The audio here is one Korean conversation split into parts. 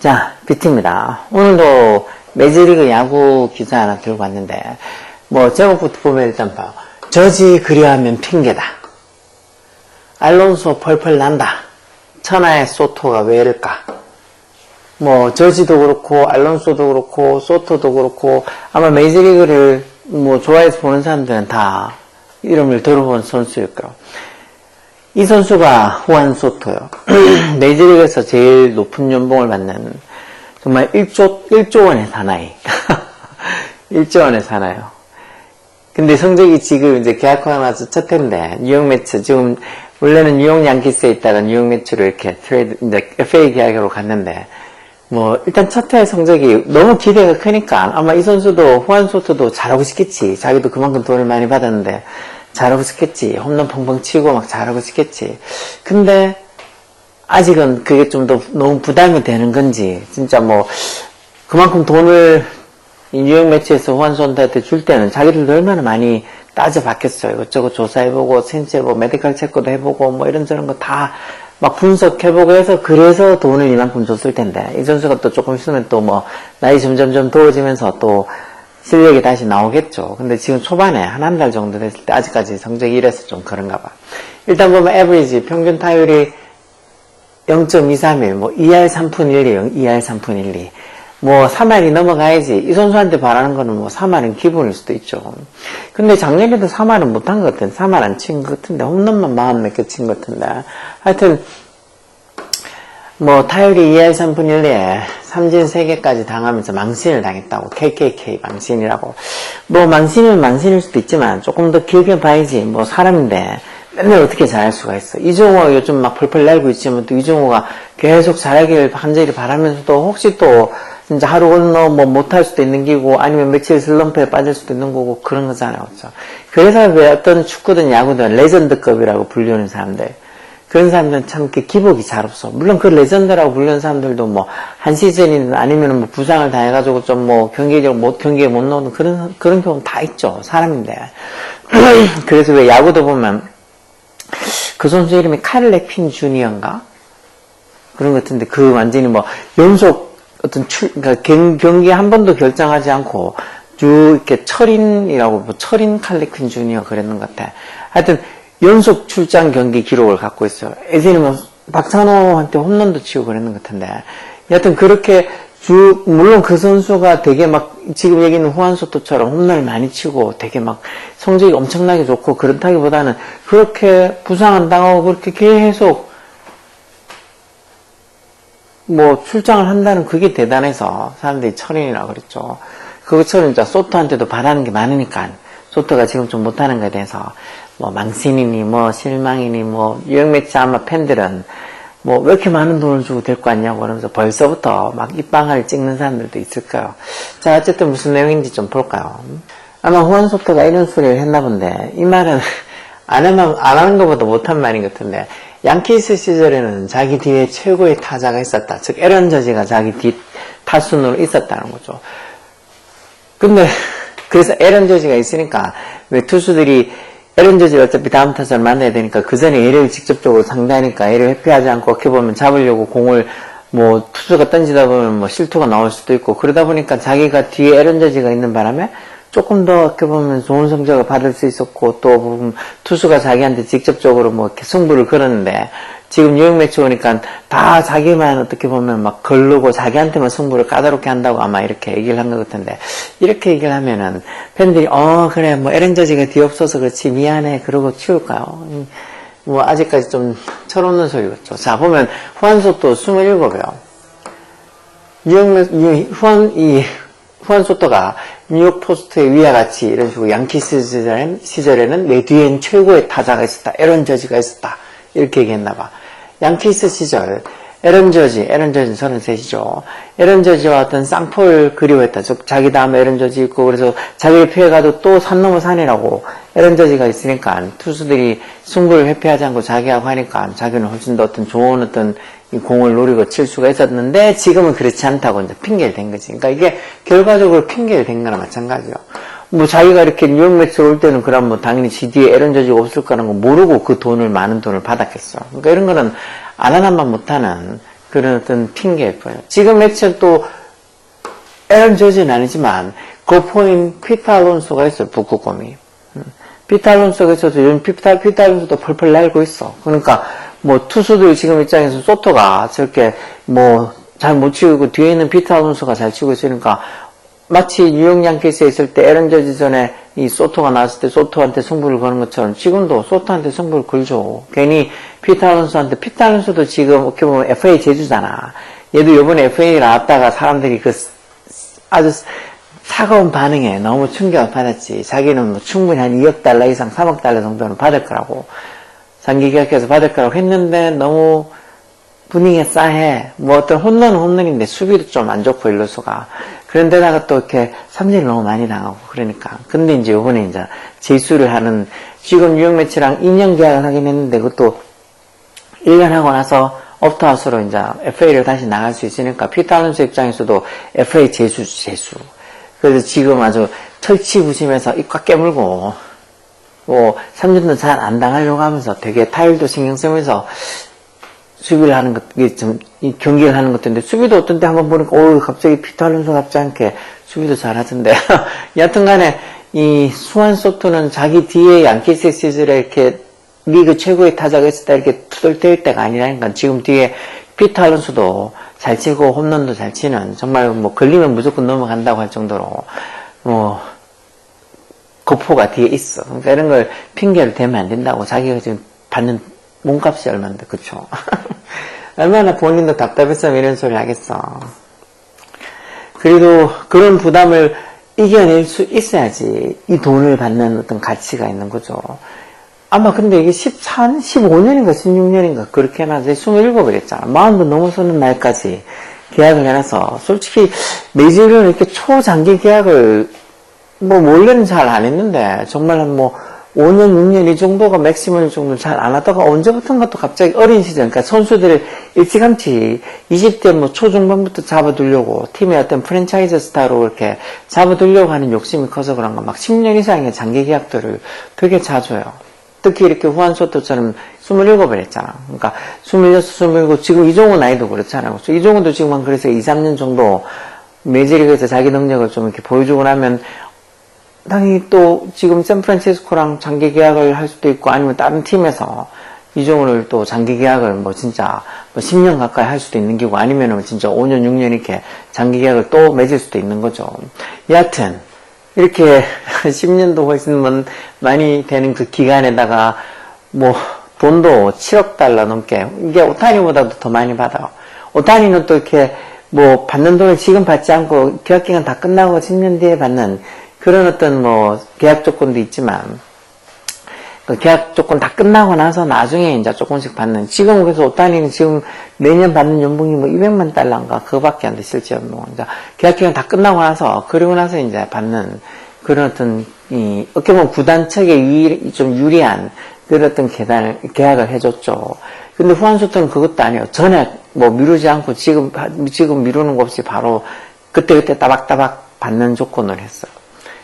자, 비트입니다. 오늘도 메이저리그 야구 기사 하나 들고 왔는데, 뭐, 제목부터 보면 일단 봐요. 저지 그리하면 핑계다. 알론소 펄펄 난다. 천하의 소토가 왜 이럴까? 뭐, 저지도 그렇고, 알론소도 그렇고, 소토도 그렇고, 아마 메이저리그를 뭐, 좋아해서 보는 사람들은 다 이름을 들어본 선수일 거예요. 이 선수가 후안 소토요. 메이저리그에서 제일 높은 연봉을 받는 정말 1조 1조 원의 사나이. 1조 원의 사나요. 근데 성적이 지금 이제 계약하고 나서 첫 해인데 뉴욕 매츠 지금 원래는 뉴욕 양키스에 있다가 뉴욕 매츠로 이렇게 트레이드 이제 FA 계약으로 갔는데 뭐 일단 첫 해 성적이 너무 기대가 크니까 아마 이 선수도 후안 소토도 잘하고 싶겠지. 자기도 그만큼 돈을 많이 받았는데 잘하고 싶겠지. 홈런 펑펑 치고 막 잘하고 싶겠지. 근데 아직은 그게 좀 더 너무 부담이 되는 건지 진짜 뭐 그만큼 돈을 이 뉴욕 매치에서 소토한테 줄 때는 자기들도 얼마나 많이 따져봤겠어요. 이것저것 조사해보고 센체해보고 메디컬 체크도 해보고 뭐 이런저런 거 다 막 분석해보고 해서 그래서 돈을 이만큼 줬을 텐데 이 선수가 또 조금 있으면 또 뭐 나이 점점점 더워지면서 또 실력이 다시 나오겠죠. 근데 지금 초반에 한 한 달 정도 됐을 때 아직까지 성적이 이래서 좀 그런가 봐. 일단 보면 에버리지 평균 타율이 0.231, 뭐 2할 3푼 1, 2, 2할 3푼 1, 2. 뭐 3할이 넘어가야지. 이 선수한테 바라는 거는 뭐 3할은 기본일 수도 있죠. 근데 작년에도 3할은 못한 것 같은, 3할 안 친 것 같은데, 홈런만 마음 몇개친 것 같은데. 하여튼, 뭐 타율이 2할 3푼 1리에 삼진 3개까지 당하면서 망신을 당했다고 KKK 망신이라고. 뭐 망신은 망신일 수도 있지만 조금 더 길게 봐야지. 뭐 사람인데 맨날 어떻게 잘할 수가 있어? 이종호가 요즘 막 펄펄 날고 있지만 또 이종호가 계속 잘하길 간절히 바라면서도 혹시 또 진짜 하루 건너 뭐 못할 수도 있는 기고 아니면 며칠 슬럼프에 빠질 수도 있는 거고 그런 거잖아요. 그렇죠? 그래서 왜 어떤 축구든 야구든 레전드급이라고 불리는 사람들 그런 사람들은 참 기복이 잘 없어. 물론 그 레전드라고 불리는 사람들도 뭐, 한 시즌이든 아니면 뭐 부상을 당해가지고 좀 뭐, 경기적 못, 경기에 못 나오는 그런, 그런 경우 다 있죠. 사람인데. 그래서 왜 야구도 보면, 그 선수 이름이 칼레핀 주니어인가? 그런 것 같은데, 그 완전히 뭐, 연속 어떤 출, 그러니까 경, 경기 한 번도 결정하지 않고, 쭉 이렇게 철인이라고, 뭐, 철인 칼레핀 주니어 그랬는 것 같아. 하여튼, 연속 출장 경기 기록을 갖고 있어요. 예전에 뭐 박찬호한테 홈런도 치고 그랬는 것 같은데. 여하튼 그렇게 주, 물론 그 선수가 되게 막 지금 얘기는 후안소토처럼 홈런을 많이 치고 되게 막 성적이 엄청나게 좋고 그렇다기보다는 그렇게 부상 안 당하고 그렇게 계속 뭐 출장을 한다는 그게 대단해서 사람들이 철인이라고 그랬죠. 그것처럼 이제 소토한테도 바라는 게 많으니까 소토가 지금 좀 못하는 거에 대해서 뭐 망신이니 뭐 실망이니 뭐 유형 매치 아마 팬들은 뭐 왜 이렇게 많은 돈을 주고 될거 아니냐고 그러면서 벌써부터 막 입방아를 찍는 사람들도 있을까요? 자 어쨌든 무슨 내용인지 좀 볼까요? 아마 소토가 이런 소리를 했나 본데 이 말은 안 하면 안 하는 것보다 못한 말인 것 같은데 양키스 시절에는 자기 뒤에 최고의 타자가 있었다. 즉 에런 저지가 자기 뒤 타순으로 있었다는 거죠. 근데 그래서 에런 저지가 있으니까 왜 투수들이 에런 저지를 어차피 다음 타선을 만나야 되니까 그 전에 애를 직접적으로 상대하니까 애를 회피하지 않고 어떻게 보면 잡으려고 공을 뭐 투수가 던지다 보면 뭐 실투가 나올 수도 있고 그러다 보니까 자기가 뒤에 에런 저지가 있는 바람에 조금 더 어떻게 보면 좋은 성적을 받을 수 있었고 또 투수가 자기한테 직접적으로 뭐 이렇게 승부를 걸었는데 지금 뉴욕 매치 오니까 다 자기만 어떻게 보면 막 걸르고 자기한테만 승부를 까다롭게 한다고 아마 이렇게 얘기를 한 것 같은데 이렇게 얘기를 하면은 팬들이 어 그래 뭐 에렌저지가 뒤없어서 그렇지 미안해 그러고 치울까요? 음, 뭐 아직까지 좀 철없는 소리겠죠. 자 보면 후안소또 27이요. 뉴욕 매 후안 이 후안 소토가 뉴욕 포스트의 위와 같이 이런 식으로 양키스 시절엔, 시절에는 내 뒤엔 최고의 타자가 있었다. 에런 저지가 있었다. 이렇게 얘기했나 봐. 양키스 시절 에런 저지, 에런 저지 33이죠. 에런 저지와 어떤 쌍포를 그리워했다. 즉 자기 다음에 에런 저지 있고 그래서 자기를 피해가도 또 산 넘어 산이라고 에런 저지가 있으니까 투수들이 승부를 회피하지 않고 자기하고 하니까 자기는 훨씬 더 어떤 좋은 어떤 이 공을 노리고 칠 수가 있었는데 지금은 그렇지 않다고 이제 핑계를 댄 거지. 그러니까 이게 결과적으로 핑계를 댄 거나 마찬가지요. 뭐 자기가 이렇게 뉴욕 매치 올 때는 그럼 뭐 당연히 GD에 에런 저지가 없을 거라는 거 모르고 그 돈을 많은 돈을 받았겠어. 그러니까 이런 거는 안 하나만 못하는 그런 어떤 핑계일 뿐이에요. 지금 매치는 또 에런 저지는 아니지만 거포인 피타 알론소가 있어요. 북극곰이. 음. 피타 알론소가 있어서 요즘 피타, 피타 알론소도 펄펄 날고 있어. 그러니까 뭐 투수들 지금 입장에서 소토가 저렇게 뭐 잘 못 치고 뒤에 있는 피타 알론소가 잘 치고 있으니까 마치 뉴욕 양키스에 있을 때 에런 저지 전에 이 소토가 나왔을 때 소토한테 승부를 거는 것처럼 지금도 소토한테 승부를 걸죠. 괜히 피타 알론소한테 피타 알론소도 지금 어떻게 보면 FA 제주잖아. 얘도 요번에 FA 나왔다가 사람들이 그 아주 차가운 반응에 너무 충격을 받았지. 자기는 뭐 충분히 한 2억 달러 이상, 3억 달러 정도는 받을 거라고. 장기 계약해서 받을 거라고 했는데 너무 분위기가 싸해. 뭐 어떤 홈런은 홈런인데 수비도 좀 안 좋고 일루수가. 그런데다가 또 이렇게 삼진을 너무 많이 당하고 그러니까. 근데 이제 요번에 이제 재수를 하는 지금 뉴욕 매치랑 2년 계약을 하긴 했는데 그것도 1년 하고 나서 옵트아웃으로 이제 FA를 다시 나갈 수 있으니까 알론소 입장에서도 FA 재수 재수. 그래서 지금 아주 철치부심해서 입 꽉 깨물고 뭐 삼진도 잘 안 당하려고 하면서 되게 타율도 신경 쓰면서 수비를 하는 것, 좀, 이 경기를 하는 것인데, 수비도 어떤 때 한번 보니까, 오, 갑자기 피터 알론소 같지 않게 수비도 잘 하던데. 여하튼 간에, 이 수완 소토는 자기 뒤에 양키스 시즌에 이렇게 리그 최고의 타자가 때 이렇게 투덜댈 때가 아니라니까 지금 뒤에 피터 알론소도 잘 치고 홈런도 잘 치는 정말 뭐 걸리면 무조건 넘어간다고 할 정도로 뭐 거포가 뒤에 있어. 그러니까 이런 걸 핑계를 대면 안 된다고 자기가 지금 받는 몸값이 얼마인데 그쵸? 얼마나 본인도 답답했으면 이런 소리 하겠어. 그래도 그런 부담을 이겨낼 수 있어야지 이 돈을 받는 어떤 가치가 있는 거죠. 아마 근데 이게 14년, 15년인가 16년인가 그렇게 해놔서 27을 했잖아. 마흔도 넘어서는 날까지 계약을 해놔서 솔직히 메이저리그는 이렇게 초장기 계약을 뭐 원래는 잘 안 했는데 정말 한뭐 5년, 6년 이 정도가 맥시멈 정도 잘안 하다가 언제부턴가 또 갑자기 어린 시절, 그러니까 선수들을 일찌감치 20대 뭐 초중반부터 잡아두려고 팀의 어떤 프랜차이즈 스타로 이렇게 잡아두려고 하는 욕심이 커서 그런가 막 10년 이상의 장기 계약들을 되게 자주 해요. 특히 이렇게 후한 소토처럼 27을 했잖아. 그러니까 26, 27, 지금 이종훈 나이도 그렇잖아요. 이종훈도 지금 한 그래서 2, 3년 정도 메이저리그에서 자기 능력을 좀 이렇게 보여주고 나면 당연히 또 지금 샌프란시스코랑 장기 계약을 할 수도 있고 아니면 다른 팀에서 이종훈을 또 장기 계약을 뭐 진짜 뭐 10년 가까이 할 수도 있는 기고 아니면은 진짜 5년, 6년 이렇게 장기 계약을 또 맺을 수도 있는 거죠. 여하튼 이렇게 10년도 훨씬 많이 되는 그 기간에다가 뭐 돈도 7억 달러 넘게 이게 오타니보다도 더 많이 받아요. 오타니는 또 이렇게 뭐 받는 돈을 지금 받지 않고 계약 기간 다 끝나고 10년 뒤에 받는 그런 어떤 뭐 계약 조건도 있지만 그 계약 조건 다 끝나고 나서 나중에 이제 조금씩 받는 지금 그래서 오타니는 지금 매년 받는 연봉이 뭐 200만 달러인가 그거밖에 안 돼 실제 연봉 이제 계약 기간 다 끝나고 나서 그리고 나서 이제 받는 그런 어떤 이 어떻게 보면 구단 측에 유리, 좀 유리한 그런 어떤 계단을 계약을 해줬죠. 근데 후한소트는 그것도 아니에요. 전에 뭐 미루지 않고 지금 지금 미루는 거 없이 바로 그때 그때 따박따박 받는 조건을 했어요.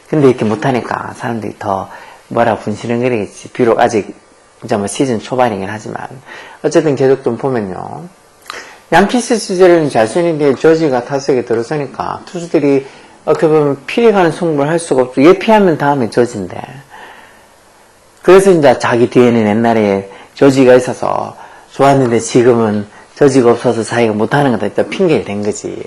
근데 이렇게 못하니까 사람들이 더 뭐라 분신을거리겠지. 비록 아직 이제 뭐 시즌 초반이긴 하지만 어쨌든 계속 좀 보면요. 양키스 시절에는 자신인데 저지가 타석에 들어서니까 투수들이 어떻게 보면 피해가는 승부를 할 수가 없어. 얘 피하면 다음에 저지인데. 그래서 이제 자기 뒤에는 옛날에 저지가 있어서 좋았는데 지금은 저지가 없어서 자기가 못하는 거다. 핑계를 댄 거지.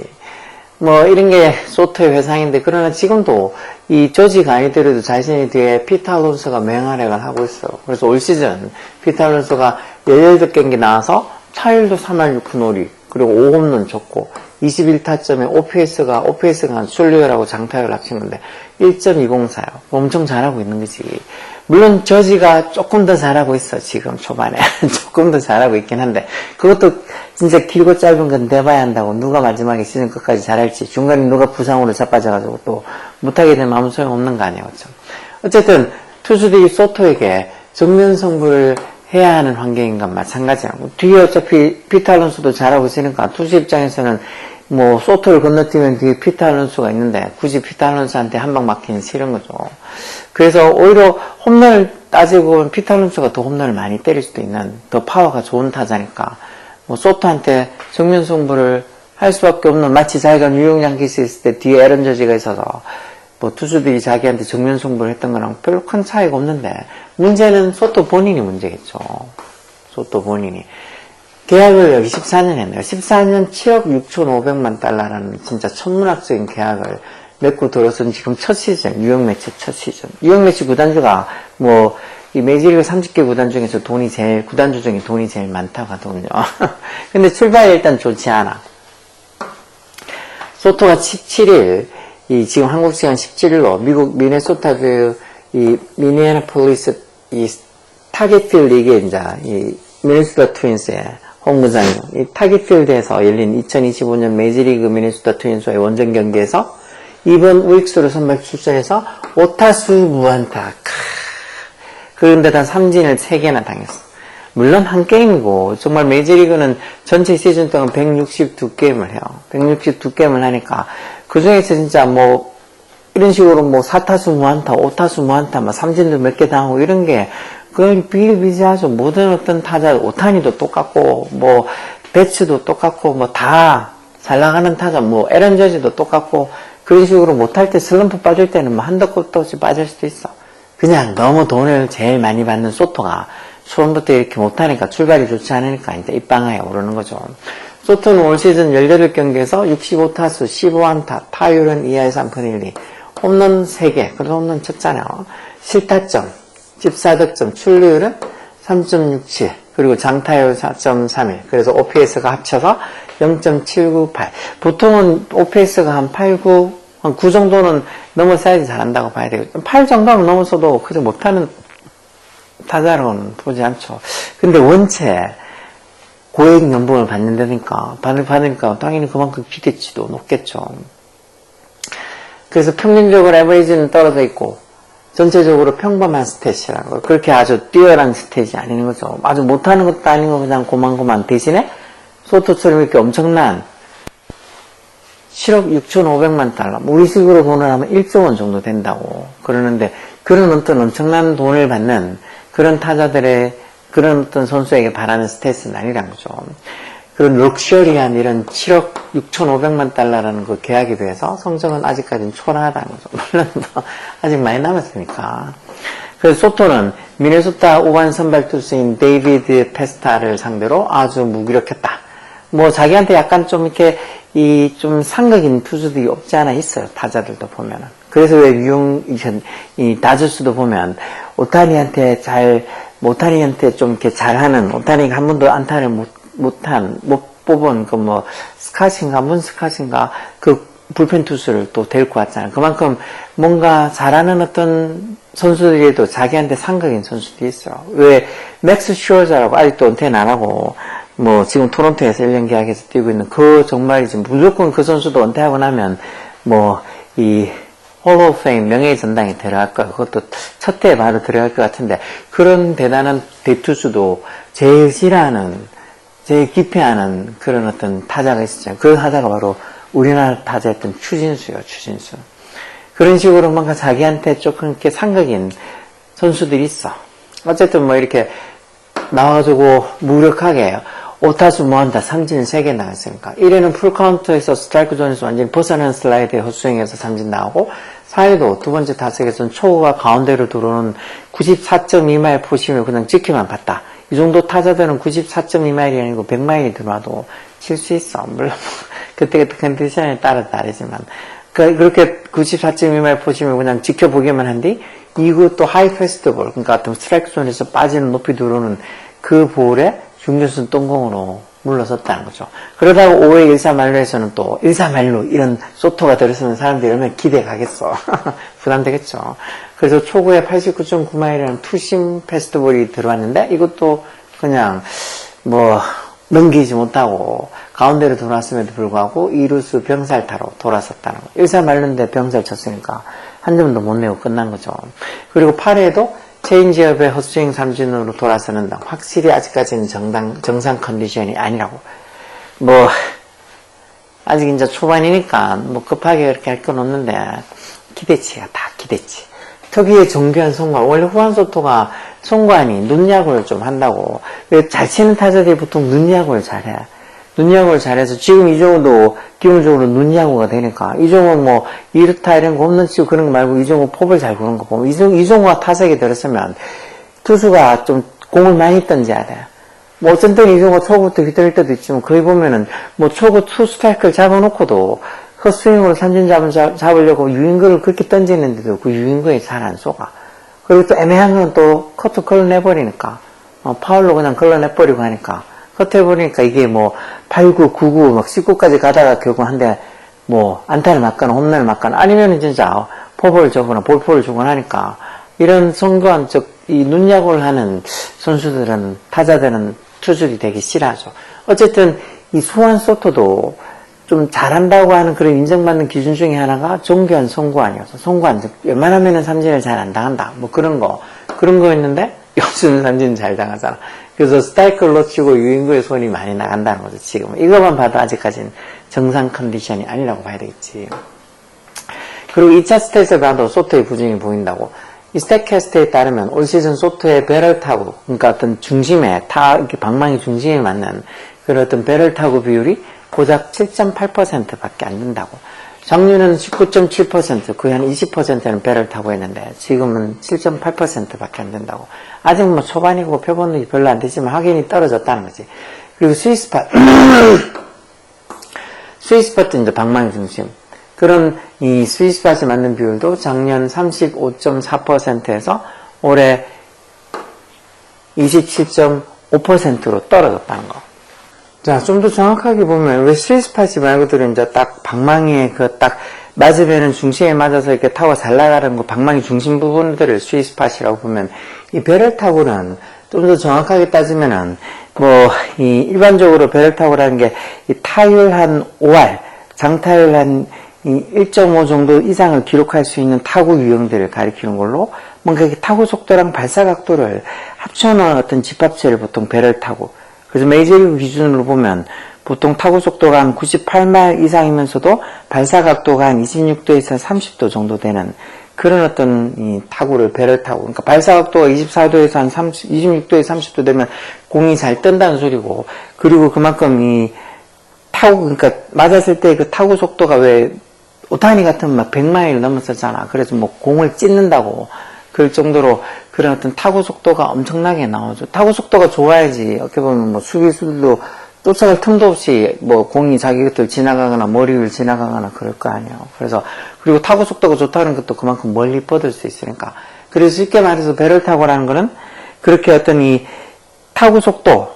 뭐 이런 게 소토의 회상인데 그러나 지금도 이 조지가 아니더라도 자신이 뒤에 피터 알론소가 맹활약을 하고 있어. 그래서 올 시즌 피터 알론소가 18경기 나와서 타율도 3할 6푼 5리 그리고 5홈런 줬고 21타점에 OPS가 OPS가 출루율하고 장타율 합치는데 1.204요. 엄청 잘하고 있는 거지. 물론 저지가 조금 더 잘하고 있어 지금 초반에. 조금 더 잘하고 있긴 한데. 그것도 진짜 길고 짧은 건 내봐야 한다고 누가 마지막에 시즌 끝까지 잘할지 중간에 누가 부상으로 자빠져가지고 또 못하게 되면 아무 소용 없는 거 아니에요 그렇죠? 어쨌든 투수들이 소토에게 정면 승부를 해야 하는 환경인 건 마찬가지라고 뒤에 어차피 피터 알론소도 잘하고 있으니까 투수 입장에서는 뭐 소토를 건너뛰면 뒤에 피터 알론소가 있는데 굳이 피터 알론소한테 한 방 맞기는 싫은 거죠. 그래서 오히려 홈런을 따지고 보면 피터 알론소가 더 홈런을 많이 때릴 수도 있는 더 파워가 좋은 타자니까 뭐 소토한테 정면 승부를 할 수밖에 없는 마치 자기가 뉴욕 양키스 있을 때 뒤에 에런 저지가 있어서 뭐 투수들이 자기한테 정면 승부를 했던 거랑 별로 큰 차이가 없는데 문제는 소토 본인이 문제겠죠. 소토 본인이. 계약을 여기 14년 했네요. 14년 7억 6천5백만 달러라는 진짜 천문학적인 계약을 맺고 들어선 지금 첫 시즌, 매치 첫 시즌. 매치 구단주가 뭐, 이 메이저리그 30개 구단 중에서 돈이 제일, 구단주 중에 돈이 제일 많다고 하더군요. 근데 출발이 일단 좋지 않아. 소토가 17일, 이 지금 한국 시간 17일로 미국 미네소타주 이 미니애나폴리스 이 타겟필 리그에 이제 이 미네소타 트윈스의 홈구장 이 타겟필드에서 열린 2025년 메이저리그 미네소타 트윈스와의 원정 경기에서 이번 우익수로 선발 출전해서 오타수 무안타 크. 그런데 단 삼진을 3개나 당했어. 물론 한 게임이고 정말 메이저리그는 전체 시즌 동안 162게임을 해요. 162게임을 하니까 그 중에서 진짜 뭐 이런 식으로 뭐 4타수 무안타, 5타수 무안타, 뭐 삼진도 몇 개 당하고 이런 게 그건 비일비재하죠. 모든 어떤 타자, 오타니도 똑같고 뭐 배츠도 똑같고 뭐 다 잘 나가는 타자, 뭐 에런 저지도 똑같고 그런 식으로 못할 때 슬럼프 빠질 때는 뭐 한도 끝도 없이 빠질 수도 있어. 그냥 너무 돈을 제일 많이 받는 소토가 처음부터 이렇게 못하니까 출발이 좋지 않으니까 이제 입방아에 오르는 거죠. 소토는 올 시즌 18경기에서 65타수 15안타, 타율은 2할 3푼 1리, 홈런 3개, 그래서 홈런 쳤잖아요. 실타점 14득점, 출루율은 3.67, 그리고 장타율 4.31, 그래서 OPS가 합쳐서 0.798. 보통은 OPS가 한 8, 9, 한 9 정도는 넘어서야지 잘한다고 봐야 되겠죠. 8 정도는 넘어서도 그저 못하는 타자로는 보지 않죠. 근데 원체 고액 연봉을 받는다니까, 받으니까 당연히 그만큼 기대치도 높겠죠. 그래서 평균적으로 에버리지는 떨어져 있고, 전체적으로 평범한 스탯이라고. 그렇게 아주 뛰어난 스탯이 아닌 거죠. 아주 못하는 것도 아니고 그냥 고만고만. 대신에 소토처럼 이렇게 엄청난 7억 6천5백만 달러. 뭐 우리식으로 돈을 하면 1조 원 정도 된다고 그러는데 그런 어떤 엄청난 돈을 받는 그런 타자들의 그런 어떤 선수에게 바라는 스탯은 아니란 거죠. 그런 럭셔리한 이런 7억 6천5백만 달러라는 그 계약에 비해서 성적은 아직까지는 초라하다는 거죠. 물론 뭐 아직 많이 남았으니까. 그래서 소토는 미네소타 5반 선발 투수인 데이비드 페스타를 상대로 아주 무기력했다. 뭐 자기한테 약간 좀 이렇게 이 좀 상극인 투수들이 없지 않아 있어요. 타자들도 보면은. 그래서 왜 유용 이 다저스도 보면 오타니한테 잘 오타니한테 좀 이렇게 잘하는 오타니가 한 번도 안타를 못 못한 못 뽑은 그 뭐 스카신가 문 스카신가 그 불펜 투수를 또 데리고 왔잖아요. 그만큼 뭔가 잘하는 어떤 선수들에도 자기한테 상극인 선수들이 있어요. 왜 맥스 슈어자라고 아직도 은퇴는 안 하고 뭐 지금 토론토에서 1년 계약해서 뛰고 있는 그 정말 이제 무조건 그 선수도 은퇴하고 나면 뭐 이 홀로 페임 명예의 전당에 들어갈 거야. 그것도 첫 해에 바로 들어갈 것 같은데 그런 대단한 대투수도 제일 싫어하는 제일 기피하는 그런 어떤 타자가 있었죠. 그 타자가 바로 우리나라 타자였던 추진수요, 추진수. 그런 식으로 뭔가 자기한테 조금 이렇게 상극인 선수들이 있어. 어쨌든 뭐 이렇게 나와가지고 무력하게 오타수 무한타 삼진 3개 나왔으니까 1회는 풀카운트에서 스트라이크 존에서 완전히 벗어난 슬라이드에 헛스윙해서 삼진 나오고 4회도 두 번째 타석에서는 초구가 가운데로 들어오는 94.2마일 포심을 그냥 지켜만 봤다. 이 정도 타자들은 94.2마일이 아니고 100마일이 들어와도 칠 수 있어. 물론 그때그때 컨디션에 따라 다르지만 그- 그렇게 94.2마일 포심을 그냥 지켜보기만 이후 또 하이 볼 그러니까 어떤 스트라이크 존에서 빠지는 높이 들어오는 그 볼에 중교수는 똥공으로 물러섰다는 거죠. 그러다가 5회 1사 말로에서는 또 1사 말로 이런 소토가 들었으면 사람들이 얼마나 기대 가겠어. 부담되겠죠. 그래서 초구에 89.9마일이라는 투심 패스트볼이 들어왔는데 이것도 그냥 뭐 넘기지 못하고 가운데로 돌아왔음에도 불구하고 이루스 병살타로 돌아섰다는 거. 1사 말로인데 병살 쳤으니까 한 점도 못 내고 끝난 거죠. 그리고 8회에도 체인지업의 헛스윙 삼진으로 돌아서는 확실히 아직까지는 정당, 정상 컨디션이 아니라고. 뭐, 아직 이제 초반이니까 뭐 급하게 그렇게 할 건 없는데 기대치가 다 기대치. 특유의 정교한 송구안. 원래 후안 소토가 송구안이 눈야구를 좀 한다고. 그잘 치는 타자들이 보통 눈야구를 잘해. 눈야구를 잘해서 지금 이정도 기본적으로 눈야구가 되니까 이정은 뭐 이렇다 이런 거 홈런 치고 그런 거 말고 이정은 폭을 잘 부는 거 보면 이정, 이정우가 타석에 들었으면 투수가 좀 공을 많이 던져야 돼. 뭐 어떤 때는 이정우가 초구부터 휘둘릴 때도 있지만 거기 보면은 뭐 초구 투 스트라이크를 잡아놓고도 헛스윙으로 삼진 잡, 잡, 잡으려고 유인구를 그렇게 던지는데도 그 유인구에 잘 안 쏘가. 그리고 또 애매한 건 또 커트 걸러내버리니까 어, 파울로 그냥 걸러내버리고 하니까 커트해버리니까 이게 뭐 8, 9, 9, 9, 막 19까지 가다가 결국 한대뭐 안타를 맞거나 홈런을 맞거나 아니면은 진짜 포볼을 주거나 볼포를 주거나 하니까 이런 성교한 즉이 눈야구를 하는 선수들은 타자들은 투수들이 되게 싫어하죠. 어쨌든 이 수완 소토도 좀 잘한다고 하는 그런 인정받는 기준 중에 하나가 정교한 송구안이어서 송구안 즉 웬만하면은 삼진을 잘 안 당한다. 뭐 그런 거. 그런 거였는데 여수는 삼진 잘 당하잖아 그래서 스타이크를 놓치고 유인구의 손이 많이 나간다는 거죠 지금 이것만 봐도 아직까지는 정상 컨디션이 아니라고 봐야 되겠지. 그리고 2차 스탯을 봐도 소토의 부진이 보인다고. 이 스탯캐스트에 따르면 올 시즌 소토의 배럴 타구 그러니까 어떤 중심에 타 이렇게 방망이 중심에 맞는 그런 어떤 배럴 타구 비율이 고작 7.8%밖에 안 된다고. 작년에는 19.7%, 거의 한 20%는 배를 타고 했는데 지금은 7.8%밖에 안 된다고. 아직 뭐 초반이고 표본이 별로 안 되지만 확연히 떨어졌다는 거지. 그리고 스위스팟, 스위스팟도 이제 방망이 중심. 그런 이 스위스팟에 맞는 비율도 작년 35.4%에서 올해 27.5%로 떨어졌다는 거. 자, 좀 더 정확하게 보면, 왜 스위스팟이 말고도 이제 딱 방망이에 그 딱 맞으면은 중심에 맞아서 이렇게 타고 잘 나가는 거, 방망이 중심 부분들을 스위스팟이라고 보면, 이 배럴 타구는 좀 더 정확하게 따지면은, 뭐, 이 일반적으로 배럴 타구라는 게, 이 타율 한 5할, 장타율 한 1.5 정도 이상을 기록할 수 있는 타구 유형들을 가리키는 걸로, 뭔가 이렇게 타구 속도랑 발사 각도를 합쳐놓은 어떤 집합체를 보통 배럴 타구, 그래서 메이저리그 기준으로 보면 보통 타구 속도가 한 98마일 이상이면서도 발사 각도가 한 26도에서 30도 정도 되는 그런 어떤 이 타구를 배럴 타구. 그러니까 발사 각도가 24도에서 한 30, 26도에서 30도 되면 공이 잘 뜬다는 소리고 그리고 그만큼 이 타구 그러니까 맞았을 때 그 타구 속도가 왜 오타니 같은 막 100마일 넘었었잖아. 그래서 뭐 공을 찢는다고 그럴 정도로 그런 어떤 타구 속도가 엄청나게 나오죠. 타구 속도가 좋아야지 어떻게 보면 뭐 수비수들도 쫓아갈 틈도 없이 뭐 공이 자기 곁을 지나가거나 머리 위를 지나가거나 그럴 거 아니에요. 그래서 그리고 타구 속도가 좋다는 것도 그만큼 멀리 뻗을 수 있으니까. 그래서 쉽게 말해서 배럴 타구라는 거는 그렇게 어떤 이 타구 속도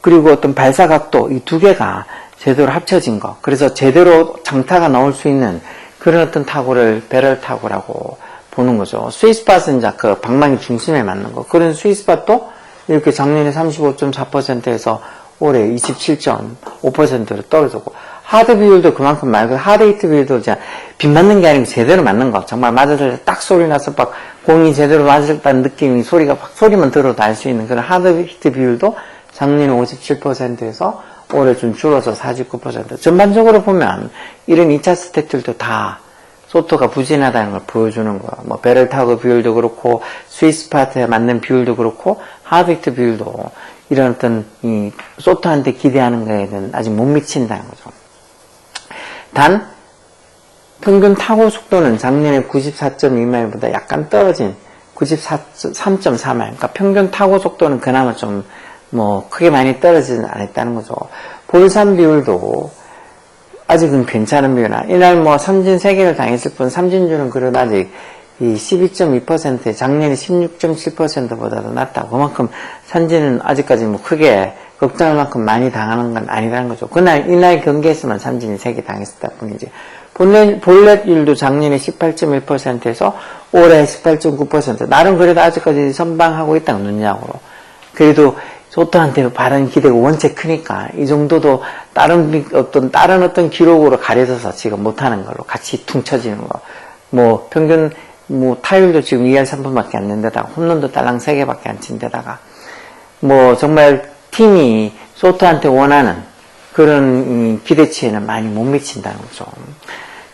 그리고 어떤 발사 각도 이 두 개가 제대로 합쳐진 거. 그래서 제대로 장타가 나올 수 있는 그런 어떤 타구를 배럴 타구라고 보는 거죠. 스위스팟은 이제 그 방망이 중심에 맞는 거. 그런 스위스팟도 이렇게 작년에 35.4%에서 올해 27.5%로 떨어졌고 하드 비율도 그만큼 말고 하드 히트 비율도 이제 빗 맞는 게 아니고 제대로 맞는 거. 정말 맞았을 때 딱 소리 나서 막 공이 제대로 맞았다는 느낌이 소리가 확 소리만 들어도 알 수 있는 그런 하드 히트 비율도 작년에 57%에서 올해 좀 줄어서 49%. 전반적으로 보면 이런 2차 스탯들도 다 소토가 부진하다는 걸 보여주는 거야. 뭐 배럴 타고 비율도 그렇고 스위스 파트에 맞는 비율도 그렇고 하드히트 비율도 이런 어떤 이 소토한테 기대하는 거에는 아직 못 미친다는 거죠. 단 평균 타고 속도는 작년에 94.2마일보다 약간 떨어진 93.4마일. 그러니까 평균 타고 속도는 그나마 좀 뭐 크게 많이 떨어지진 않았다는 거죠. 볼산 비율도 아직은 괜찮은 비율이나 이날 뭐 삼진 3개를 당했을 뿐 삼진율은 그래도 아직 이 12.2% 작년에 16.7%보다 도 낮다. 그만큼 삼진은 아직까지 뭐 크게 걱정할 만큼 많이 당하는 건 아니라는 거죠. 그날 이날 경기에서만 삼진이 3개 당했을 뿐이지. 볼넷, 볼넷율도 작년에 18.1%에서 올해 18.9% 나름 그래도 아직까지 선방하고 있다는 눈약으로. 그래도 소토한테 바른 기대가 원체 크니까 이 정도도 다른 비- 어떤 다른 어떤 기록으로 가려져서 지금 못하는 걸로 같이 퉁 쳐지는 거. 뭐 평균 뭐 타율도 지금 2할 3분밖에 안 낸데다가 홈런도 딸랑 3개밖에 안 친 데다가 뭐 정말 팀이 소토한테 원하는 그런 이 기대치에는 많이 못 미친다는 거죠.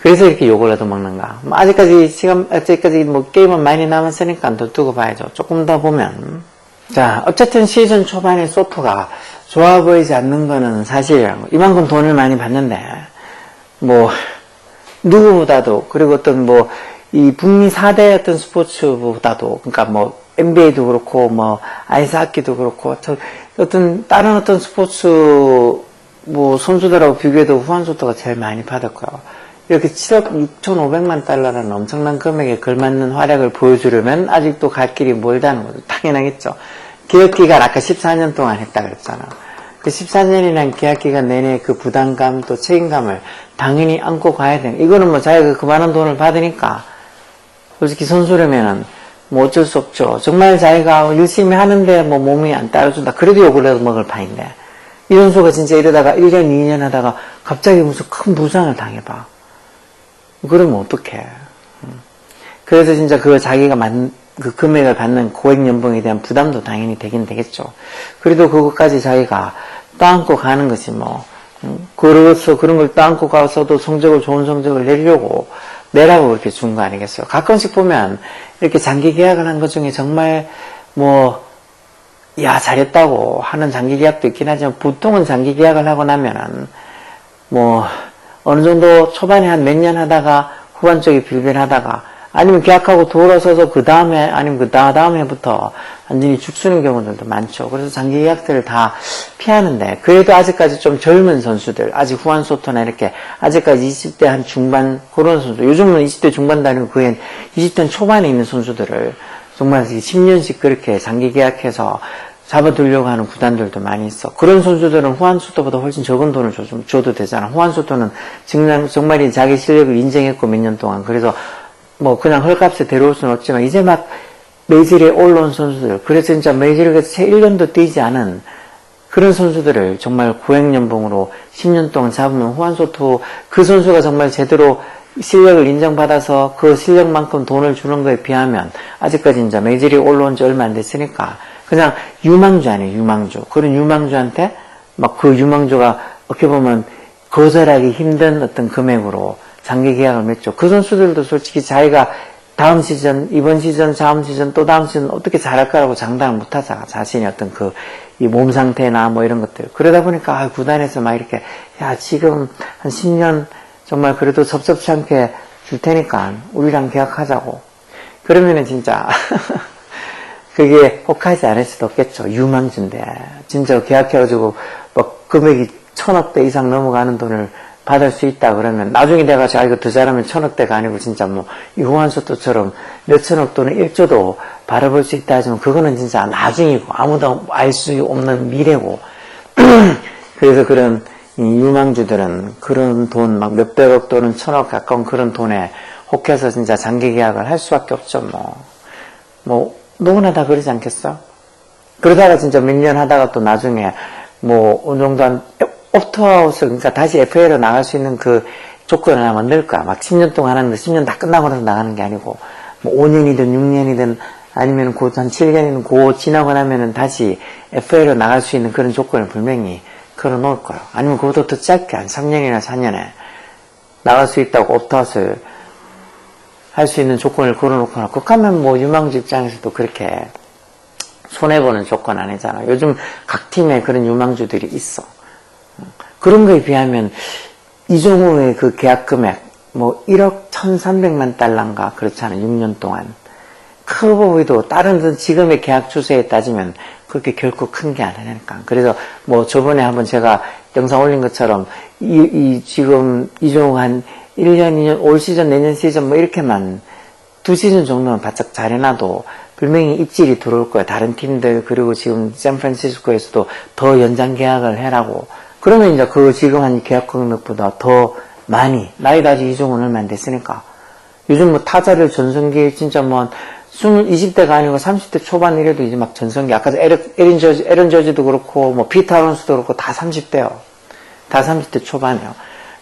그래서 이렇게 욕을 얻어먹는가. 뭐 아직까지 시간, 아직까지 뭐 게임은 많이 남았으니까 더 두고 봐야죠. 조금 더 보면. 자, 어쨌든 시즌 초반에 소토가 좋아 보이지 않는 거는 사실이라고. 이만큼 돈을 많이 받는데, 뭐, 누구보다도, 그리고 어떤 뭐, 이 북미 4대 어떤 스포츠보다도, 그러니까 뭐, NBA도 그렇고, 뭐, 아이스 하키도 그렇고, 저- 어떤, 다른 어떤 스포츠, 뭐, 선수들하고 비교해도 후한소토가 제일 많이 받았고요. 이렇게 7억 6,500만 달러라는 엄청난 금액에 걸맞는 활약을 보여주려면 아직도 갈 길이 멀다는 거죠. 당연하겠죠. 계약 기간 아까 14년 동안 했다 그랬잖아. 그 14년이란 계약 기간 내내 그 부담감 또 책임감을 당연히 안고 가야 돼. 이거는 뭐 자기가 그만한 돈을 받으니까 솔직히 선수라면은 뭐 어쩔 수 없죠. 정말 자기가 열심히 하는데 뭐 몸이 안 따라준다. 그래도 욕을 해도 먹을 판인데. 이 선수가 진짜 이러다가 1년, 2년 하다가 갑자기 무슨 큰 부상을 당해봐. 그러면 어떡해. 음. 그래서 진짜 그 자기가 만, 그 금액을 받는 고액 연봉에 대한 부담도 당연히 되긴 되겠죠. 그래도 그것까지 자기가 따안고 가는 것이 뭐, 음, 그래서 그런 걸 따안고 가서도 성적을, 좋은 성적을 내려고 내라고 그렇게 준 거 아니겠어요. 가끔씩 보면 이렇게 장기 계약을 한 것 중에 정말 뭐, 야, 잘했다고 하는 장기 계약도 있긴 하지만 보통은 장기 계약을 하고 나면은 뭐 어느 정도 초반에 한 몇 년 하다가 후반 쪽에 빌빌하다가 아니면 계약하고 돌아서서 그 다음에 아니면 그 다음 해부터 완전히 죽쓰는 경우들도 많죠. 그래서 장기 계약들을 다 피하는데 그래도 아직까지 좀 젊은 선수들 아직 후한 소토나 이렇게 아직까지 20대 한 중반 그런 선수 요즘은 20대 중반도 아니고 그게 20대 초반에 있는 선수들을 정말 10년씩 그렇게 장기 계약해서 잡아두려고 하는 구단들도 많이 있어. 그런 선수들은 후한수토보다 훨씬 적은 돈을 줘, 좀 줘도 되잖아. 정말, 정말 자기 실력을 인정했고 몇 년 동안. 그래서 뭐 그냥 헐값에 데려올 수는 없지만 이제 막 메이저리에 올라온 선수들. 그래서 진짜 메이저리그에서 채 1년도 뛰지 않은 그런 선수들을 정말 고액연봉으로 10년 동안 잡으면 후한소토 그 선수가 정말 제대로 실력을 인정받아서 그 실력만큼 돈을 주는 거에 비하면 아직까지 이제 메이저리에 올라온 지 얼마 안 됐으니까 그냥 유망주 아니에요 유망주 그런 유망주한테 막 그 유망주가 어떻게 보면 거절하기 힘든 어떤 금액으로 장기 계약을 맺죠 그 선수들도 솔직히 자기가 다음 시즌, 이번 시즌, 다음 시즌, 또 다음 시즌 어떻게 잘할 거라고 장담을 못 하잖아. 자신이 어떤 그, 이 몸 상태나 뭐 이런 것들. 그러다 보니까, 아, 구단에서 막 이렇게, 야, 지금 한 10년 정말 그래도 섭섭치 않게 줄 테니까, 우리랑 계약하자고. 그러면은 진짜, 그게 혹하지 않을 수도 없겠죠. 유망주인데. 진짜 계약해가지고, 막 금액이 천억 대 이상 넘어가는 돈을 받을 수 있다 그러면 나중에 내가 자 이거 더 잘하면 천억대가 아니고 진짜 뭐 이호환소토처럼 몇천억 또는 일조도 바라볼 수 있다 하지만 그거는 진짜 나중이고 아무도 알 수 없는 미래고 그래서 그런 이 유망주들은 그런 돈 막 몇백억 또는 천억 가까운 그런 돈에 혹해서 진짜 장기 계약을 할 수밖에 없죠 뭐뭐 누구나 다 그러지 않겠어? 그러다가 진짜 몇 년 하다가 또 나중에 뭐 어느 정도 한 옵트아웃을 그러니까 다시 FA로 나갈 수 있는 그 조건을 하나 만들까 막 10년 동안 하는데 10년 다 끝나고 나서 나가는 게 아니고 뭐 5년이든 6년이든 아니면 곧한 7년이든 고 지나고 나면은 다시 FA로 나갈 수 있는 그런 조건을 분명히 걸어 놓을 거예요. 아니면 그것도 더 짧게 한 3년이나 4년에 나갈 수 있다고 옵트아웃을 할 수 있는 조건을 걸어 놓거나 그렇다면 뭐 유망주 입장에서도 그렇게 손해보는 조건 아니잖아. 요즘 각 팀에 그런 유망주들이 있어. 그런 거에 비하면 이종호의 그 계약 금액 뭐 1억 1,300만 달러인가 그렇잖아. 6년 동안. 커 보이도 다른 지금의 계약 추세에 따지면 그렇게 결코 큰 게 아니니까. 그래서 뭐 저번에 한번 제가 영상 올린 것처럼 이, 이 지금 이종호 한 1년, 2년, 올 시즌, 내년 시즌 뭐 이렇게만 두 시즌 정도는 바짝 잘 해놔도 분명히 입질이 들어올 거야. 다른 팀들, 그리고 지금 샌프란시스코에서도 더 연장 계약을 해라고. 그러면 이제 그 지금 한 계약 금액보다 더 많이, 나이도 아직 이종은 얼마 안 됐으니까. 요즘 뭐 타자를 전성기 진짜 뭐, 20, 20대가 아니고 30대 초반 이래도 이제 막 전성기, 아까 에른, 에린 저지, 에런 저지도 그렇고, 뭐, 피터 아론스도 그렇고, 다 30대요. 다 30대 초반이에요.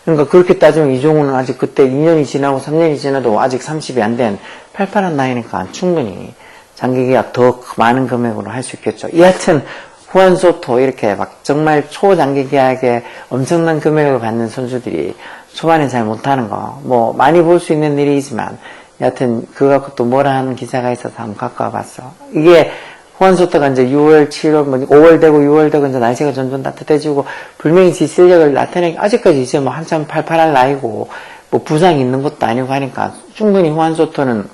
그러니까 그렇게 따지면 이종우는 아직 그때 2년이 지나고 3년이 지나도 아직 30이 안 된 팔팔한 나이니까 충분히 장기 계약 더 많은 금액으로 할 수 있겠죠. 여하튼 후안 소토 이렇게 막 정말 초장기 계약에 엄청난 금액을 받는 선수들이 초반에 잘 못하는 거, 뭐 많이 볼 수 있는 일이지만 여하튼 그거 갖고 또 뭐라 하는 기사가 있어서 한번 갖고 와봤어. 이게 후안 소토가 이제 6월, 7월, 뭐 5월 되고 6월 되고 이제 날씨가 점점 따뜻해지고 분명히 지 실력을 나타내기 아직까지 이제 뭐 한참 팔팔할 나이고 뭐 부상이 있는 것도 아니고 하니까 충분히 후안 소토는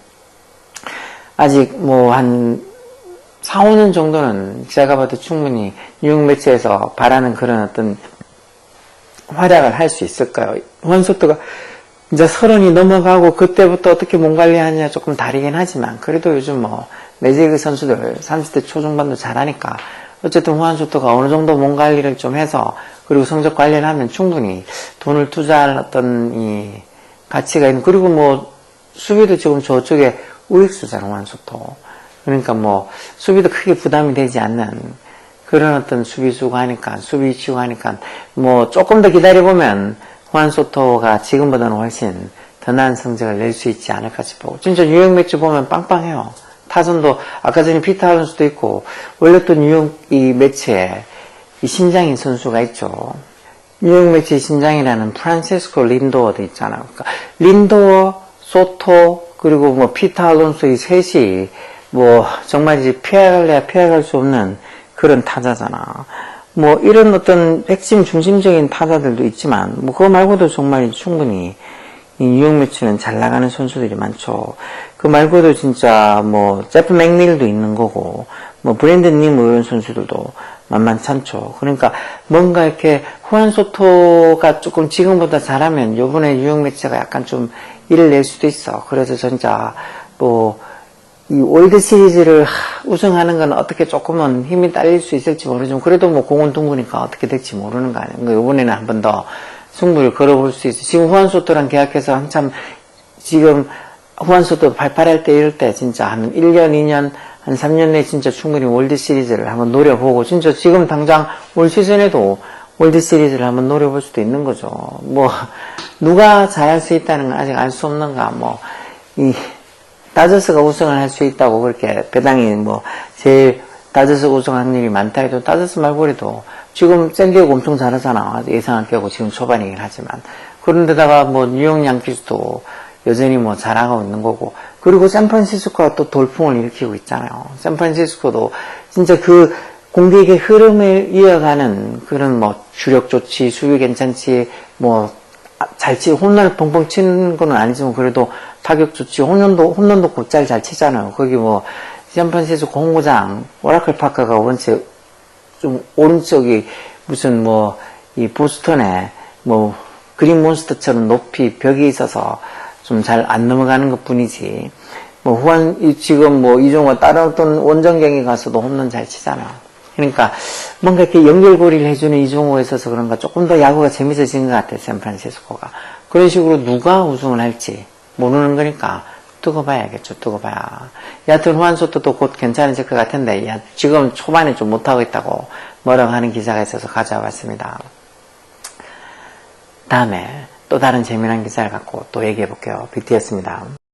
아직 뭐 한 4, 5년 정도는 제가 봐도 충분히 뉴욕 매치에서 바라는 그런 어떤 활약을 할 수 있을 거예요. 후안소토가 이제 서른이 넘어가고 그때부터 어떻게 몸 관리하느냐 조금 다르긴 하지만 그래도 요즘 뭐 메이저리그 선수들 30대 초중반도 잘하니까 어쨌든 후안소토가 어느 정도 몸 관리를 좀 해서 그리고 성적 관리를 하면 충분히 돈을 투자할 어떤 이 가치가 있는 그리고 뭐 수비도 지금 저쪽에 우익수잖아 후안소토 그러니까 뭐 수비도 크게 부담이 되지 않는 그런 어떤 수비수가 하니까 수비 치고 하니까 뭐 조금 더 기다려보면 후안 소토가 지금보다는 훨씬 더 나은 성적을 낼 수 있지 않을까 싶고 진짜 뉴욕 매치 보면 빵빵해요. 타선도 아까 전에 피터 하른스도 있고 원래 또 뉴욕 이 매치에 이 신장인 선수가 있죠. 뉴욕 매치 신장이라는 프란시스코 린도어도 있잖아요. 그러니까 린도어 소토 그리고 뭐 피터 알론소 이 셋이 뭐 정말 이제 피해갈래야 피해갈 수 없는 그런 타자잖아. 뭐 이런 어떤 핵심 중심적인 타자들도 있지만 뭐 그거 말고도 정말 충분히 이 뉴욕 매치는 잘 나가는 선수들이 많죠. 그 말고도 진짜 뭐 제프 맥닐도 있는 거고 뭐 브랜든 님 이런 선수들도 만만찮죠. 그러니까 뭔가 이렇게 후안 소토가 조금 지금보다 잘하면 요번에 뉴욕 매치가 약간 좀 일을 낼 수도 있어. 그래서 진짜 뭐 이 월드 시리즈를 하, 우승하는 건 어떻게 조금은 힘이 딸릴 수 있을지 모르지만 그래도 뭐 공은 둥그니까 어떻게 될지 모르는 거 아니에요. 그러니까 이번에는 한 번 더 승부를 걸어볼 수 있어. 지금 후안소토랑 계약해서 한참 지금 후안소토 발팔할 때 이럴 때 진짜 한 1년, 2년, 한 3년 내에 진짜 충분히 월드 시리즈를 한번 노려보고 진짜 지금 당장 올 시즌에도 월드 시리즈를 한번 노려볼 수도 있는 거죠. 뭐 누가 잘할 수 있다는 건 아직 알 수 없는가 뭐 이 다저스가 우승을 할 수 있다고 그렇게 배당이 뭐 제일 다저스 우승 확률이 많다 해도 다저스 말고 그래도 지금 샌디에고 엄청 잘하잖아. 예상할 경우 지금 초반이긴 하지만. 그런데다가 뭐 뉴욕 양키스도 여전히 뭐 잘하고 있는 거고. 그리고 샌프란시스코가 또 돌풍을 일으키고 있잖아요. 샌프란시스코도 진짜 그 공격의 흐름을 이어가는 그런 뭐 주력 좋지 수비 괜찮지 뭐 잘 치, 홈런을 펑펑 치는 건 아니지만 그래도 타격 좋지, 홈런도, 홈런도 곧잘 잘 치잖아요. 거기 뭐, 샌프란시스코 홍구장, 오라클 파크가 원체 좀 오른쪽이 무슨 뭐, 이 보스턴에 뭐, 그린 몬스터처럼 높이 벽이 있어서 좀 잘 안 넘어가는 것 뿐이지. 뭐, 후한, 이 지금 뭐, 이종호 어떤 원정경에 가서도 홈런 잘 치잖아요. 그러니까 뭔가 이렇게 연결고리를 해주는 이종호에 있어서 그런가 조금 더 야구가 재밌어진 것 같아요, 샌프란시스코가. 그런 식으로 누가 우승을 할지 모르는 거니까 두고 봐야겠죠, 두고 봐야. 여하튼 후안소토도 곧 괜찮아질 것 같은데, 야, 지금 초반에 좀 못하고 있다고 뭐라고 하는 기사가 있어서 가져와 봤습니다. 다음에 또 다른 재미난 기사를 갖고 또 얘기해 볼게요. 빅티였습니다.